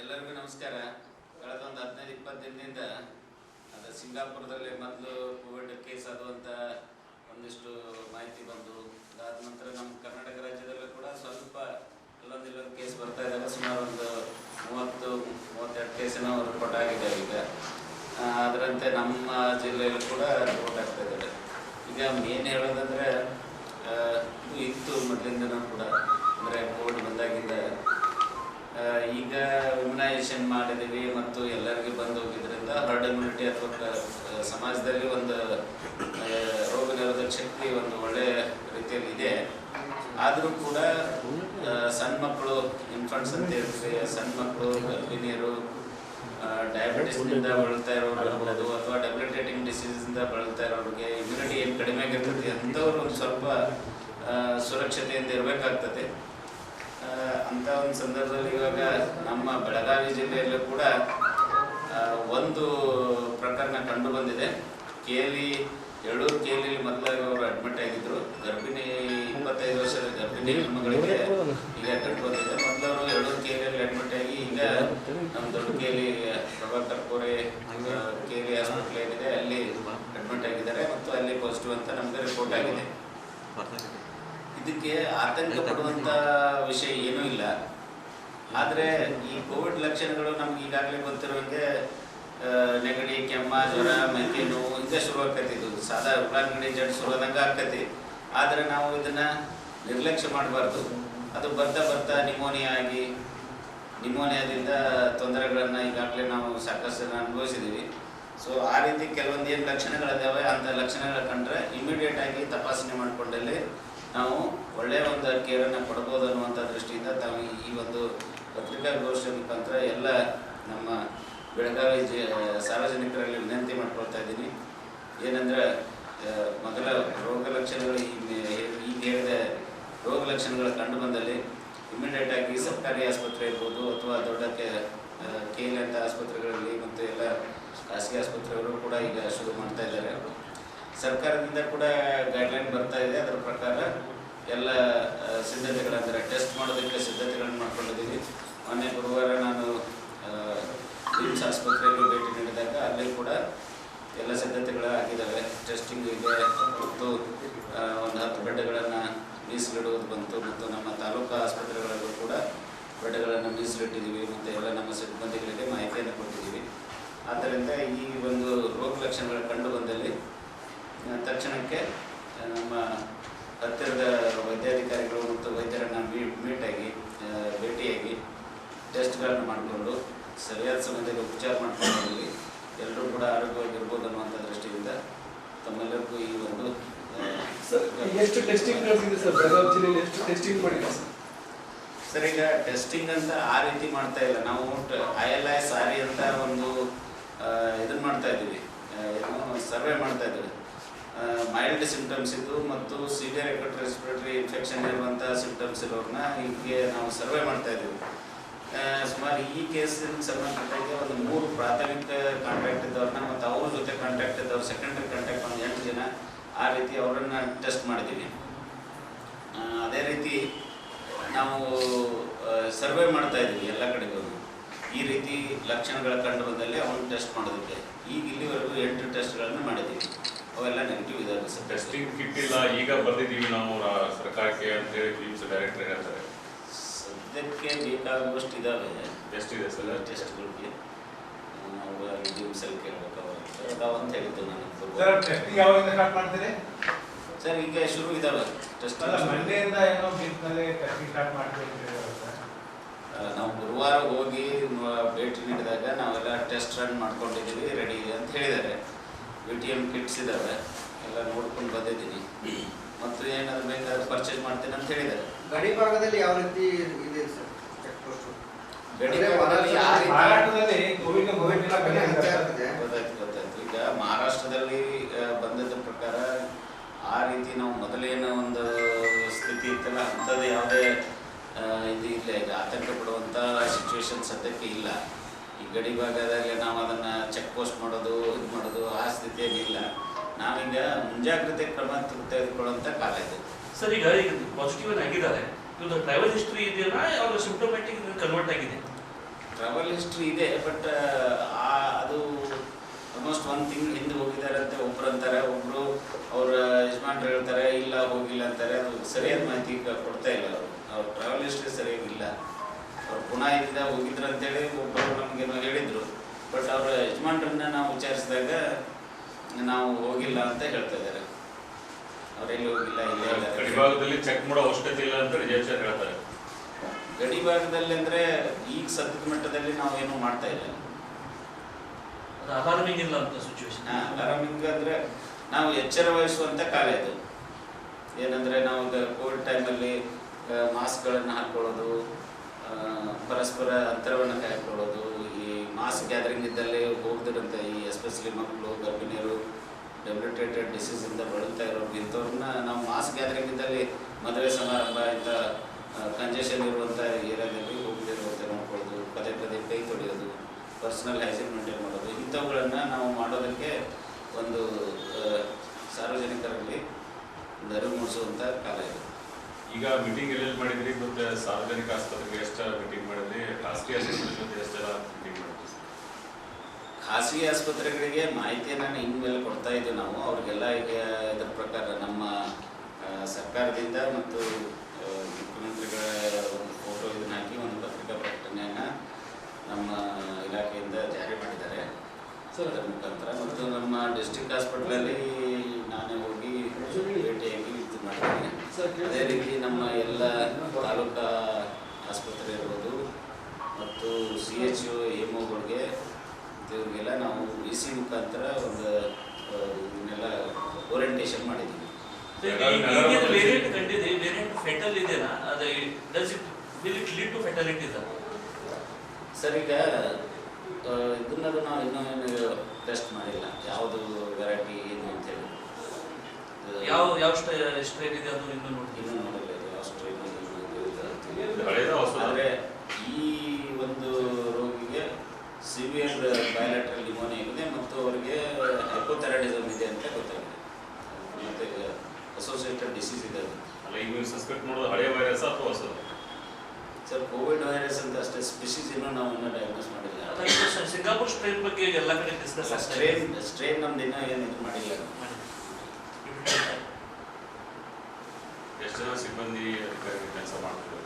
ಎಲ್ಲರಿಗೂ ನಮಸ್ಕಾರ. ಕಳೆದ ಒಂದು ಹದಿನೈದು, ಇಪ್ಪತ್ತು ದಿನದಿಂದ ಅದು ಸಿಂಗಾಪುರದಲ್ಲಿ ಮೊದಲು ಕೋವಿಡ್ ಕೇಸ್ ಅದು ಒಂದಿಷ್ಟು ಮಾಹಿತಿ ಬಂದು, ಅದಾದ ನಂತರ ನಮ್ಮ ಕರ್ನಾಟಕ ರಾಜ್ಯದಲ್ಲೂ ಕೂಡ ಸ್ವಲ್ಪ ಇಲ್ಲೊಂದು ಇಲ್ಲೊಂದು ಕೇಸ್ ಬರ್ತಾ ಇದ್ದಾವೆ ಸುಮಾರು ಒಂದು ಮೂವತ್ತು, ಮೂವತ್ತೆರಡು ಕೇಸಿನ ರಿಪೋರ್ಟ್ ಆಗಿದೆ ಈಗ. ಅದರಂತೆ ನಮ್ಮ ಜಿಲ್ಲೆಯಲ್ಲೂ ಕೂಡ ರಿಪೋರ್ಟ್ ಆಗ್ತಾ ಇದ್ದಾರೆ ಈಗ ಏನು ಹೇಳೋದಂದ್ರೆ ಇದು ಇತ್ತು ಮೊದಲಿಂದನೂ ಕೂಡ, ಅಂದರೆ ಕೋವಿಡ್ ಬಂದಾಗಿಂದ ಈಗ ಇಮ್ಯುನೈಸೇಷನ್ ಮಾಡಿದೀವಿ ಮತ್ತು ಎಲ್ಲರಿಗೂ ಬಂದು ಹೋಗಿದ್ರಿಂದ ಹರ್ಡ್ ಇಮ್ಯುನಿಟಿ ಅಥವಾ ಸಮಾಜದಲ್ಲಿ ಒಂದು ರೋಗ ನಿರೋಧಕ ಶಕ್ತಿ ಒಂದು ಒಳ್ಳೆ ರೀತಿಯಲ್ಲಿ ಇದೆ. ಆದರೂ ಕೂಡ ಸಣ್ಣ ಮಕ್ಕಳು ಇನ್ಫಂಟ್ಸ್ ಅಂತ ಹೇಳ್ತೀವಿ, ಸಣ್ಣ ಮಕ್ಕಳು, ಗರ್ಭಿಣಿಯರು ಡಯಾಬಿಟಿಸ್ನಿಂದ ಬಳಲ್ತಾ ಇರೋರು ಇರ್ಬೋದು ಅಥವಾ ಡೆಬಿಲಿಟೇಟಿಂಗ್ ಡಿಸೀಸಿಂದ ಬಳಲ್ತಾ ಇರೋರಿಗೆ ಇಮ್ಯುನಿಟಿ ಏನು ಕಡಿಮೆ ಆಗಿರ್ತೈತಿ ಅಂಥವ್ರು ಒಂದು ಸ್ವಲ್ಪ ಸುರಕ್ಷತೆಯಿಂದ ಇರಬೇಕಾಗ್ತದೆ. ಅಂತ ಒಂದು ಸಂದರ್ಭದಲ್ಲಿ ಇವಾಗ ನಮ್ಮ ಬೆಳಗಾವಿ ಜಿಲ್ಲೆಯಲ್ಲೂ ಕೂಡ ಒಂದು ಪ್ರಕರಣ ಕಂಡು ಬಂದಿದೆ. ಕೇಲಿ ಎಳ್ಳೂರು ಕೇಲಿಯಲ್ಲಿ ಮೊದಲಾಗಿ ಅವರು ಅಡ್ಮಿಟ್ ಆಗಿದ್ರು. ಗರ್ಭಿಣಿ ಇಪ್ಪತ್ತೈದು ವರ್ಷದ ಗರ್ಭಿಣಿ ಹೆಣ್ಮಗಳಿಗೆ ಈಗ ಕಂಡು ಬಂದಿದೆ ಮೊದಲವರು ಎಳ್ಳೂರು ಕೇಲಿಯಲ್ಲಿ ಅಡ್ಮಿಟ್ ಆಗಿ ಈಗ ನಮ್ಮ ದೊಡ್ಡ ಕೇಲಿ ಪ್ರಭಾಕರ್ ಕೋರೆ ಆ, ಕೇಲಿ ಹಾಸ್ಪಿಟಲ್ ಏನಿದೆ ಅಲ್ಲಿ ಅಡ್ಮಿಟ್ ಆಗಿದ್ದಾರೆ ಮತ್ತು ಅಲ್ಲಿ ಪಾಸಿಟಿವ್ ಅಂತ ನಮಗೆ ರಿಪೋರ್ಟ್ ಆಗಿದೆ ಇದಕ್ಕೆ ಆತಂಕ ಪಡುವಂತ ವಿಷಯ ಏನೂ ಇಲ್ಲ. ಆದರೆ ಈ ಕೋವಿಡ್ ಲಕ್ಷಣಗಳು ನಮ್ಗೆ ಈಗಾಗಲೇ ಗೊತ್ತಿರುವಂಗೆ ಆ, ನೆಗಡಿ ಕೆಮ್ಮ ಜ್ವರ ಮೆಕ್ಕೆ ನೋವು ಹಿಂಗೆ ಶುರು ಆಕತಿ ಇದು. ಸಾದಾ ಉಳ್ಳಾಗಡ್ಡಿ ಜಡ್ ಆದಂಗ ಆಕತಿ ಆದರೆ ನಾವು ಇದನ್ನ ನಿರ್ಲಕ್ಷ್ಯ ಮಾಡಬಾರ್ದು. ಅದು ಬರ್ತಾ ಬರ್ತಾ ನಿಮೋನಿಯಾ ಆಗಿ ನಿಮೋನಿಯಾದಿಂದ ತೊಂದರೆಗಳನ್ನು ಈಗಾಗಲೇ ನಾವು ಸಾಕಷ್ಟು ಅನುಭವಿಸಿದ್ದೀವಿ. ಸೊ ಆ ರೀತಿ ಕೆಲವೊಂದು ಏನು ಲಕ್ಷಣಗಳಿದ್ದಾವೆ ಅಂತ ಲಕ್ಷಣಗಳು ಕಂಡ್ರೆ ಇಮಿಡಿಯೇಟ್ ಆಗಿ ತಪಾಸಣೆ ಮಾಡಿಕೊಂಡಲ್ಲಿ ನಾವು ಒಳ್ಳೆಯ ಒಂದು ಕೇರನ್ನು ಕೊಡ್ಬೋದು ಅನ್ನುವಂಥ ದೃಷ್ಟಿಯಿಂದ ತಾವು ಈ ಒಂದು ಪತ್ರಿಕಾಗೋಷ್ಠಿ ಮುಖಾಂತರ ಎಲ್ಲ ನಮ್ಮ ಬೆಳಗಾವಿ ಜ ಸಾರ್ವಜನಿಕರಲ್ಲಿ ವಿನಂತಿ ಮಾಡ್ಕೊಳ್ತಾ ಇದ್ದೀನಿ. ಏನಂದ್ರೆ ಮೊದಲ ರೋಗ ಲಕ್ಷಣಗಳು ಈ ಹೇಳಿದ ರೋಗ ಲಕ್ಷಣಗಳು ಕಂಡು ಬಂದಲ್ಲಿ ಇಮಿಡಿಯೇಟಾಗಿ ಸರ್ಕಾರಿ ಆಸ್ಪತ್ರೆ ಇರ್ಬೋದು ಅಥವಾ ದೊಡ್ಡ ಕೆ ಕೆ ಆಸ್ಪತ್ರೆಗಳಲ್ಲಿ ಮತ್ತು ಎಲ್ಲ ಖಾಸಗಿ ಆಸ್ಪತ್ರೆಗಳು ಕೂಡ ಈಗ ಶುರು ಮಾಡ್ತಾ ಇದ್ದಾರೆ. ಸರ್ಕಾರದಿಂದ ಕೂಡ ಗೈಡ್ಲೈನ್ ಬರ್ತಾ ಇದೆ. ಅದರ ಪ್ರಕಾರ ಎಲ್ಲ ಸಿದ್ಧತೆಗಳಂದರೆ ಟೆಸ್ಟ್ ಮಾಡೋದಕ್ಕೆ ಸಿದ್ಧತೆಗಳನ್ನು ಮಾಡ್ಕೊಂಡಿದ್ದೀವಿ ಮೊನ್ನೆ ಗುರುವಾರ ನಾನು ವಿಮ್ಸ್ ಆಸ್ಪತ್ರೆಯಲ್ಲಿ ಭೇಟಿ ನೀಡಿದಾಗ ಅಲ್ಲಿ ಕೂಡ ಎಲ್ಲ ಸಿದ್ಧತೆಗಳು ಆಗಿದ್ದಾವೆ ಟೆಸ್ಟಿಂಗ್ ಇದೆ. ಮತ್ತು ಒಂದು ಹತ್ತು ಬೆಡ್ಗಳನ್ನು ಮೀಸಲಿಡುವುದು ಬಂತು. ಮತ್ತು ನಮ್ಮ ತಾಲೂಕು ಆಸ್ಪತ್ರೆಗಳಲ್ಲೂ ಕೂಡ ಬೆಡ್ಗಳನ್ನು ಮೀಸಲಿಟ್ಟಿದ್ದೀವಿ. ಮತ್ತು ಎಲ್ಲ ನಮ್ಮ ಸಿಬ್ಬಂದಿಗಳಿಗೆ ಮಾಹಿತಿಯನ್ನು ಕೊಟ್ಟಿದ್ದೀವಿ. ಆದ್ದರಿಂದ ಈ ಒಂದು ರೋಗ ಲಕ್ಷಣಗಳು ಕಂಡು ಬಂದಲ್ಲಿ ತಕ್ಷಣಕ್ಕೆ ನಮ್ಮ ಹತ್ತಿರದ ವೈದ್ಯಾಧಿಕಾರಿಗಳು ಮತ್ತು ವೈದ್ಯರನ್ನು ಮೀ ಮೀಟಾಗಿ ಭೇಟಿಯಾಗಿ ಟೆಸ್ಟ್ಗಳನ್ನು ಮಾಡಿಕೊಂಡು ಸರಿಯಾದ ಸಮಯದಲ್ಲಿ ಉಪಚಾರ ಮಾಡಿಕೊಂಡು ಎಲ್ಲರೂ ಕೂಡ ಆರೋಗ್ಯವಾಗಿರ್ಬೋದು ಅನ್ನುವಂಥ ದೃಷ್ಟಿಯಿಂದ ತಮ್ಮೆಲ್ಲರಿಗೂ ಈ ಒಂದು ಎಷ್ಟು ಟೆಸ್ಟಿಂಗ್ ನಡೆಸಿದೆ ಸರ್ ಬೆಳಗಾವಿ ಜಿಲ್ಲೆಯಲ್ಲಿ ಎಷ್ಟು ಟೆಸ್ಟಿಂಗ್ ಮಾಡಿದೆ ಸರ್? ಸರ್ ಈಗ ಟೆಸ್ಟಿಂಗ್ ಅಂತ ಆ ರೀತಿ ಮಾಡ್ತಾ ಇಲ್ಲ. ನಾವು ಐ ಎಲ್ ಐ ಸಾರಿ ಅಂತ ಒಂದು ಇದನ್ನ ಮಾಡ್ತಾ ಇದ್ದೀವಿ. ಸರ್ವೆ ಮಾಡ್ತಾ ಇದ್ದೀವಿ. ಮೈಲ್ಡ್ ಸಿಂಪ್ಟಮ್ಸ್ ಇದ್ದು ಮತ್ತು ಸಿವಿಯರ್ ಎಕಟ್ ರೆಸ್ಪಿರೇಟರಿ ಇನ್ಫೆಕ್ಷನ್ ಇರುವಂಥ ಸಿಂಪ್ಟಮ್ಸ್ ಇರೋರ್ನ ಹೀಗೆ ನಾವು ಸರ್ವೆ ಮಾಡ್ತಾ ಇದ್ದೀವಿ. ಸುಮಾರು ಈ ಕೇಸಿನ ಸಂಬಂಧಪಟ್ಟಾಗೆ ಒಂದು ಮೂರು ಪ್ರಾಥಮಿಕ ಕಾಂಟ್ಯಾಕ್ಟ್ ಇದ್ದವ್ರನ್ನ ಮತ್ತು ಅವ್ರ ಜೊತೆ ಕಾಂಟ್ಯಾಕ್ಟ್ ಇದ್ದವ್ರು ಸೆಕೆಂಡ್ರಿ ಕಾಂಟ್ಯಾಕ್ಟ್ ಒಂದು ಎಂಟು ಜನ ಆ ರೀತಿ ಅವರನ್ನು ಟೆಸ್ಟ್ ಮಾಡಿದ್ದೀವಿ. ಅದೇ ರೀತಿ ನಾವು ಸರ್ವೆ ಮಾಡ್ತಾ ಇದ್ದೀವಿ ಎಲ್ಲ ಕಡೆಗೂ. ಈ ರೀತಿ ಲಕ್ಷಣಗಳ ಕಂಡು ಬಂದಲ್ಲಿ ಅವನು ಟೆಸ್ಟ್ ಮಾಡೋದಕ್ಕೆ. ಈಗ ಇಲ್ಲಿವರೆಗೂ ಎಂಟು ಟೆಸ್ಟ್ಗಳನ್ನು ಮಾಡಿದ್ದೀವಿ. ಅವೆಲ್ಲ ನೆಗೆಟಿವ್ ಇದಾವೆ ಸರ್ ಟೆಸ್ಟಿಂಗ್ ಕಿಟ್ ಇಲ್ಲ ಈಗ ಬರ್ದಿದ್ದೀವಿ ನಾವು ಸರ್ಕಾರಕ್ಕೆ ಅಂತ ಹೇಳಿ ಫಿಲಿಮ್ಸ್ ಡೈರೆಕ್ಟರ್ ಹೇಳ್ತಾರೆ. ಸದ್ಯಕ್ಕೆ ಬೇಕಾಗುವಷ್ಟು ಇದಾವೆ. ಎಷ್ಟಿದೆ ಸರ್ ಟೆಸ್ಟ್ಗಳಿಗೆ ನಾವು ಅಲ್ಲಿ ದಿವಸಲ್ಲಿ ಕೇಳಬೇಕು ಅವರು ಅದಾವಂತ ಹೇಳಿದ್ದು ನಾನು. ಸರ್ ಟೆಸ್ಟಿಂಗ್ ಯಾವಾಗಿಂದ ಸ್ಟಾರ್ಟ್ ಮಾಡ್ತೀರಿ? ಸರ್ ಈಗ ಶುರು ಇದಾವೆ. ಟೆಸ್ಟ್ ಮಂಡೆಯಿಂದ ಏನೋ ಬೀಚ್ನಲ್ಲಿ ಟೆಸ್ಟಿಂಗ್ ಸ್ಟಾರ್ಟ್ ಮಾಡ್ತೀವಿ ಅಂತ ನಾವು ಗುರುವಾರ ಹೋಗಿ ಭೇಟಿ ನೀಡಿದಾಗ ನಾವೆಲ್ಲ ಟೆಸ್ಟ್ ರನ್ ಮಾಡ್ಕೊಂಡಿದೀವಿ ರೆಡಿ ಇದೆ ಅಂತ ಟಿ ಎಂ ಕಿಟ್ಸ್ ಇದ್ದಾವೆ ಎಲ್ಲ ನೋಡ್ಕೊಂಡು ಬಂದಿದ್ದೀನಿ. ಮತ್ತು ಏನಾದ್ರು ಬೇಕಾದ್ರೆ ಪರ್ಚೇಸ್ ಮಾಡ್ತೀನಿ ಅಂತ ಹೇಳಿದ್ದಾರೆ. ಗಡಿ ಭಾಗದಲ್ಲಿ ಯಾವ ರೀತಿ ಇದೆ ಸರ್? ಚೆಕ್ ಪೋಸ್ಟ್ ಗಡಿ ಭಾಗದಲ್ಲಿ ಯಾವ ರೀತಿ- ಗೊತ್ತಾಯ್ತು ಗೊತ್ತಾಯ್ತು. ಈಗ ಮಹಾರಾಷ್ಟ್ರದಲ್ಲಿ ಬಂದದ ಪ್ರಕಾರ ಆ ರೀತಿ ನಾವು ಮೊದಲೇನೋ ಒಂದು ಸ್ಥಿತಿ ಇತ್ತಲ್ಲ ಅಂಥದ್ದು ಯಾವುದೇ ಇದು ಇಲ್ಲ. ಈಗ ಆತಂಕ ಪಡುವಂಥ ಸಿಚುವೇಶನ್ ಸದ್ಯಕ್ಕೆ ಇಲ್ಲ. ಈ ಗಡಿ ಭಾಗದಲ್ಲಿ ನಾವು ಅದನ್ನು ಚೆಕ್ ಪೋಸ್ಟ್ ಮಾಡೋದು ಇದು ಮಾಡೋದು ಆ ಸ್ಥಿತಿಯಲ್ಲಿ ಇಲ್ಲ. ನಾವೀಗ ಮುಂಜಾಗ್ರತೆ ಕ್ರಮ ತೆಗೆದುಕೊಳ್ಳುವಂಥ ಕಾಲ ಇದು. ಸರ್ ಈಗ ಈಗ ಪಾಸಿಟಿವ್ ಆಗಿದ್ದಾರೆ. ಇವ್ರದ್ದು ಟ್ರಾವೆಲ್ ಹಿಸ್ಟ್ರಿ ಇದೆಯಲ್ಲ ಅವ್ರ ಸಿಂಪ್ಟೊಮ್ಯಾಟಿಕ್ ಕನ್ವರ್ಟ್ ಆಗಿದೆ. ಟ್ರಾವೆಲ್ ಹಿಸ್ಟ್ರಿ ಇದೆ ಬಟ್ ಅದು ಆಲ್ಮೋಸ್ಟ್ ಒಂದು ತಿಂಗ್ಳು ಹಿಂದೆ ಹೋಗಿದ್ದಾರೆ ಅಂತ ಒಬ್ರು ಅಂತಾರೆ ಒಬ್ರು ಅವ್ರ ಯಜಮಾನ್ರು ಹೇಳ್ತಾರೆ ಇಲ್ಲ ಹೋಗಿಲ್ಲ ಅಂತಾರೆ. ಅದು ಸರಿಯಾದ ಮಾಹಿತಿ ಕೊಡ್ತಾ ಇಲ್ಲ ಅವರು. ಅವ್ರ ಟ್ರಾವೆಲ್ ಹಿಸ್ಟ್ರಿ ಸರಿಯಾಗಿಲ್ಲ. ಅವ್ರು ಪುನಃ ಇಲ್ಲಿಂದ ಹೋಗಿದ್ರು ಅಂತೇಳಿ ಒಬ್ಬರು ನಮಗೇನೋ ಹೇಳಿದ್ರು. ಬಟ್ ಅವರ ಯಜಮಾನ್ರನ್ನ ನಾವು ವಿಚಾರಿಸಿದಾಗ ನಾವು ಹೋಗಿಲ್ಲ ಅಂತ ಹೇಳ್ತಾ ಇದ್ದಾರೆ. ಅವರೆಲ್ಲಿ ಹೋಗಿಲ್ಲ ಇಲ್ಲೇ ಗಡಿಭಾಗದಲ್ಲಿ ಚೆಕ್ ಮಾಡೋ ಅವಶ್ಯಕತೆ ಇಲ್ಲ ಅಂತ ಹೇಳ್ತಾರೆ. ಗಡಿ ಭಾಗದಲ್ಲಿ ಅಂದ್ರೆ ಈಗ ಸದ್ಯದ ಮಟ್ಟದಲ್ಲಿ ನಾವು ಏನು ಮಾಡ್ತಾ ಇಲ್ಲ. ಅದು ಅಲಾರ್ಮಿಂಗ್ ಇಲ್ಲ ಅಂತ ಸಿಚುವೇಶನ್ ಅಲಾರ್ಮಿಂಗ್ ಅಂದ್ರೆ ನಾವು ಎಚ್ಚರ ವಹಿಸುವಂತ ಕಾಲ ಇದು ಏನಂದ್ರೆ ನಾವು ಈಗ ಕೋವಿಡ್ ಟೈಮಲ್ಲಿ ಮಾಸ್ಕ್ಗಳನ್ನು ಹಾಕೊಳ್ಳೋದು ಆ, ಪರಸ್ಪರ ಅಂತರವನ್ನು ಕಾಯ್ಕೊಳ್ಳೋದು, ಈ ಮಾಸ್ ಗ್ಯಾದರಿಂಗ್ ಇದ್ದಲ್ಲಿ ಹೋಗ್ತಿರೋಂಥ ಈ ಎಸ್ಪೆಷಲಿ ಮಕ್ಕಳು, ಗರ್ಭಿಣಿಯರು ಡೆಬ್ಲಿಟೇಟೆಡ್ ಡಿಸೀಸಿಂದ ಬಳಲ್ತಾ ಇರೋರು ಇಂಥವ್ರನ್ನ ನಾವು ಮಾಸ್ ಗ್ಯಾದರಿಂಗ್ ಇದ್ದಲ್ಲಿ ಮದುವೆ ಸಮಾರಂಭ ಇಂಥ ಕಂಜೆಷನ್ ಇರುವಂಥ ಏರಿಯಾದಲ್ಲಿ ಹೋಗದಿರುವಂತೆ ನೋಡ್ಕೊಳ್ಳೋದು, ಪದೇ ಪದೇ ಕೈ ತೊಳೆಯೋದು ಪರ್ಸ್ನಲ್ ಹೈಜೀನ್ ಮೇಂಟೈನ್ ಮಾಡೋದು, ಇಂಥವುಗಳನ್ನು ನಾವು ಮಾಡೋದಕ್ಕೆ ಒಂದು ಸಾರ್ವಜನಿಕರಲ್ಲಿ ಅರಿವು ಮೂಡಿಸುವಂಥ ಕಾಲ ಇದು. ಈಗ ಮೀಟಿಂಗ್ ಎಲ್ಲೆಲ್ಲಿ ಮಾಡಿದ್ರಿ? ಮತ್ತೆ ಸಾರ್ವಜನಿಕ ಆಸ್ಪತ್ರೆಗೆ ಎಷ್ಟು ಮೀಟಿಂಗ್ ಮಾಡಿದ್ರಿ? ಖಾಸಗಿ ಆಸ್ಪತ್ರೆ ಜೊತೆ ಎಷ್ಟೆಲ್ಲ ಮೀಟಿಂಗ್ ಮಾಡಿದ್ರಿ ಖಾಸಗಿ ಆಸ್ಪತ್ರೆಗಳಿಗೆ ಮಾಹಿತಿಯನ್ನು ಇನ್ಮೇಲೆ ಕೊಡ್ತಾ ಇದ್ದೀವಿ ನಾವು. ಅವ್ರಿಗೆಲ್ಲ ಈಗ ಇದರ ಪ್ರಕಾರ ನಮ್ಮ ಸರ್ಕಾರದಿಂದ ಮತ್ತು ಮುಖ್ಯಮಂತ್ರಿಗಳ ಒಂದು ಫೋಟೋ ಇದನ್ನ ಹಾಕಿ ಒಂದು ಪತ್ರಿಕಾ ಪ್ರಕಟಣೆಯನ್ನು ನಮ್ಮ ಇಲಾಖೆಯಿಂದ ಜಾರಿ ಮಾಡಿದ್ದಾರೆ. ಸೊ ಅದರ ಮುಖಾಂತರ. ಮತ್ತು ನಮ್ಮ ಡಿಸ್ಟಿಕ್ ಹಾಸ್ಪಿಟ್ಲಲ್ಲಿ ನಾನೇ ಹೋಗಿ ಭೇಟಿಯಾಗಿ ಇದು ಮಾಡಿದ್ದೀನಿ ಸರ್ ಅದೇ ರೀತಿ ನಮ್ಮ ಎಲ್ಲ ತಾಲೂಕಾ ಆಸ್ಪತ್ರೆ ಇರ್ಬೋದು ಮತ್ತು ಸಿ ಎಚ್ ಯು ಎಮ್ಒಗಳಿಗೆ ಇವ್ರಿಗೆಲ್ಲ ನಾವು ವಿ ಸಿ ಮುಖಾಂತರ ಒಂದು ಇದನ್ನೆಲ್ಲ ಓರಿಯಂಟೇಷನ್ ಮಾಡಿದ್ದೀವಿ ವೇರಿಯಂಟ್ ಕಂಡಿದೆ ವೇರಿಯಂಟ್ ಫೆಟಲ್ ಇದೆನಾ ಅದು does it will it lead to fatality ಇದೆ ಸರ್ ಈಗ ಇದನ್ನ ಇದನ್ನದು ನಾವು ಇನ್ನೂ ಏನು ಟೆಸ್ಟ್ ಮಾಡಿಲ್ಲ ಯಾವುದು ವೆರೈಟಿ ಏನು ಅಂತೇಳಿ ಯಾವ ಯಾವ ಸ್ಟ್ರೈನ್ ಇದೆ ಅದು ಇನ್ನೂ ನೋಡ್ತೀವಿ ಇನ್ನೂ ನೋಡಿಲ್ಲ ಯಾವ ಇದು ಇದು ಇದು ಅಂತೇಳಿ. ಇದು ಹಳೇದ ಹೊಸದ ಆದರೆ ಈ ಒಂದು ರೋಗಿಗೆ ಸಿವಿಯರ್ ಬಯೋಲೆಟ್ರಲ್ ನ್ಯೂಮೋನಿಯಾ ಇದೆ ಮತ್ತು ಅವರಿಗೆ ಹೈಪೋಥೈರಾಯ್ಡಿಸಮ್ ಇದೆ ಅಂತ ಗೊತ್ತಾಗಿದೆ ಮತ್ತು ಅಸೋಸಿಯೇಟೆಡ್ ಡಿಸೀಸ್ ಇದೆ ಅದು ಅಲ್ಲ ಈಗ ಸಸ್ಪೆಕ್ಟ್ ಮಾಡೋದು ಹಳೆ ವೈರಸ್ ಅಥವಾ ಹೊಸದು ಸರ್ ಕೋವಿಡ್ ವೈರಸ್ ಅಂತ ಅಷ್ಟೇ ಸ್ಪೆಸಿಸ್ ಇನ್ನೂ ನಾವು ಇನ್ನೂ ಡಯಾಗ್ನೋಸ್ ಮಾಡಿಲ್ಲ. ಸಿಂಗಾಪುರ್ ಸ್ಟ್ರೈನ್ ಬಗ್ಗೆ ಎಲ್ಲ ಕಡೆ ಡಿಸ್ಕಸ್ ಸ್ಟ್ರೈನ್ ಸ್ಟ್ರೈನ್ ನಮ್ದು ಇನ್ನೂ ಏನು ಇದು ಮಾಡಿಲ್ಲ. ಎಷ್ಟು ಜನ ಸಿಬ್ಬಂದಿ ಅಧಿಕಾರಿಗಳು ಕೆಲಸ ಮಾಡ್ತಾರೆ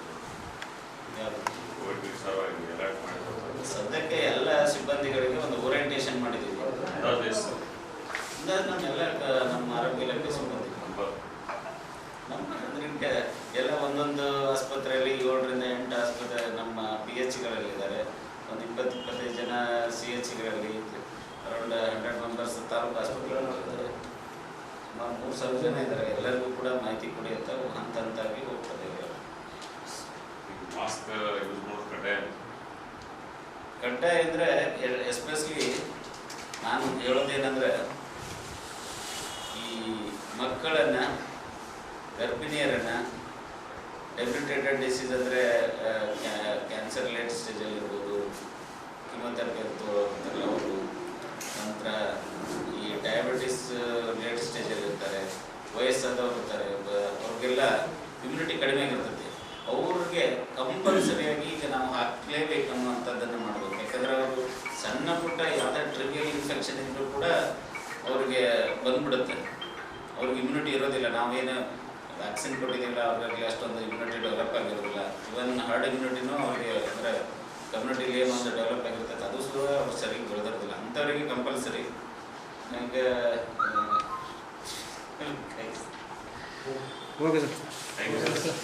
ಕೋವಿಡ್ ಸಲುವಾಗಿ ಅಲರ್ಟ್ ಮಾಡಿದ್ರು. ಸದ್ಯಕ್ಕೆ ಎಲ್ಲ ಸಿಬ್ಬಂದಿಗಳಿಗೆ ಒಂದು ಓರಿಯಂಟೇಷನ್ ಮಾಡಿದ್ದೀವಿ. ಅಂದಾಜು ನಮ್ಮೆಲ್ಲ ನಮ್ಮ ಆರೋಗ್ಯ ಇಲಾಖೆ ಸಿಬ್ಬಂದಿ ನಂಬರ್ ನಮ್ಮ ಅಂದ್ರೆ ಈಗ ಎಲ್ಲ ಒಂದೊಂದು ಆಸ್ಪತ್ರೆಯಲ್ಲಿ ಏಳರಿಂದ ಎಂಟು ಆಸ್ಪತ್ರೆ ನಮ್ಮ ಪಿ ಎಚ್ಗಳಲ್ಲಿದ್ದಾರೆ ಒಂದು ಇಪ್ಪತ್ತು ಇಪ್ಪತ್ತೈದು ಜನ ಸಿ ಎಚ್ಗಳಲ್ಲಿ ಅರೌಂಡ್ ಹಂಡ್ರೆಡ್ ಮೆಂಬರ್ಸ್ ತಾಲೂಕು ಆಸ್ಪತ್ರೆಗಳಿದ್ದಾರೆ ಸುಮಾರು ಮೂರು ಸಾವಿರ ಜನ ಇದ್ದಾರೆ. ಎಲ್ಲರಿಗೂ ಕೂಡ ಮಾಹಿತಿ ಕೊಡಿ ಅಂತ ಹಂತ ಹಂತಾಗಿ ಹೋಗ್ತದೆ ಮಾಸ್ಕ್ ಕಡ್ಡಾಯ ಅಂದರೆ ಎಸ್ಪೆಷಲಿ ನಾನು ಹೇಳೋದೇನೆಂದರೆ ಈ ಮಕ್ಕಳನ್ನು ಗರ್ಭಿಣಿಯರನ್ನು ಡೆಬ್ರಿಟೇಟೆಡ್ ಡಿಸೀಸ್ ಅಂದರೆ ಕ್ಯಾನ್ಸರ್ ಲೇಟ್ ಸ್ಟೇಜಲ್ಲಿ ಇರ್ಬೋದು ಕಿಮೊಥೆರಪಿ ಅಂತೆಲ್ಲ ಅವರು. ನಂತರ ಈ ಡಯಾಬಿಟಿಸ್ ಲೇಟ್ ಸ್ಟೇಜಲ್ಲಿ ಇರ್ತಾರೆ, ವಯಸ್ಸಾದವ್ರು ಇರ್ತಾರೆ ಅವ್ರಿಗೆಲ್ಲ ಇಮ್ಯುನಿಟಿ ಕಡಿಮೆ ಆಗಿರ್ತದೆ. ಅವ್ರಿಗೆ ಕಂಪಲ್ಸರಿಯಾಗಿ ಈಗ ನಾವು ಹಾಕಲೇಬೇಕು ಅನ್ನುವಂಥದ್ದನ್ನು ಮಾಡಬೇಕು. ಯಾಕಂದರೆ ಅವರು ಸಣ್ಣ ಪುಟ್ಟ ಯಾವುದೇ ಟ್ರಿವಿಯಲ್ ಇನ್ಫೆಕ್ಷನ್ ಇದ್ದರೂ ಕೂಡ ಅವ್ರಿಗೆ ಬಂದ್ಬಿಡುತ್ತೆ. ಅವ್ರಿಗೆ ಇಮ್ಯುನಿಟಿ ಇರೋದಿಲ್ಲ. ನಾವೇನು ವ್ಯಾಕ್ಸಿನ್ ಕೊಟ್ಟಿದ್ದರಿಂದ ಅವ್ರಿಗೆ ಅಷ್ಟೊಂದು ಇಮ್ಯುನಿಟಿ ಡೆವಲಪ್ ಆಗಿರೋದಿಲ್ಲ. ಇವನ್ ಹರ್ಡ್ ಇಮ್ಯುನಿಟಿನೂ ಅವ್ರಿಗೆ ಅಂದರೆ ಕಮ್ಯುನಿಟಿಲಿ ಏನು ಒಂದು ಡೆವಲಪ್ ಆಗಿರ್ತದೆ ಅದು ಸಹ ಅವ್ರು ಸರಿಯಾಗಿ ಬೆಳೆದಿರೋದಿಲ್ಲ ಅಂಥವ್ರಿಗೆ ಕಂಪಲ್ಸರಿ ನನಗೆ ಥ್ಯಾಂಕ್ ಯು ಸರ್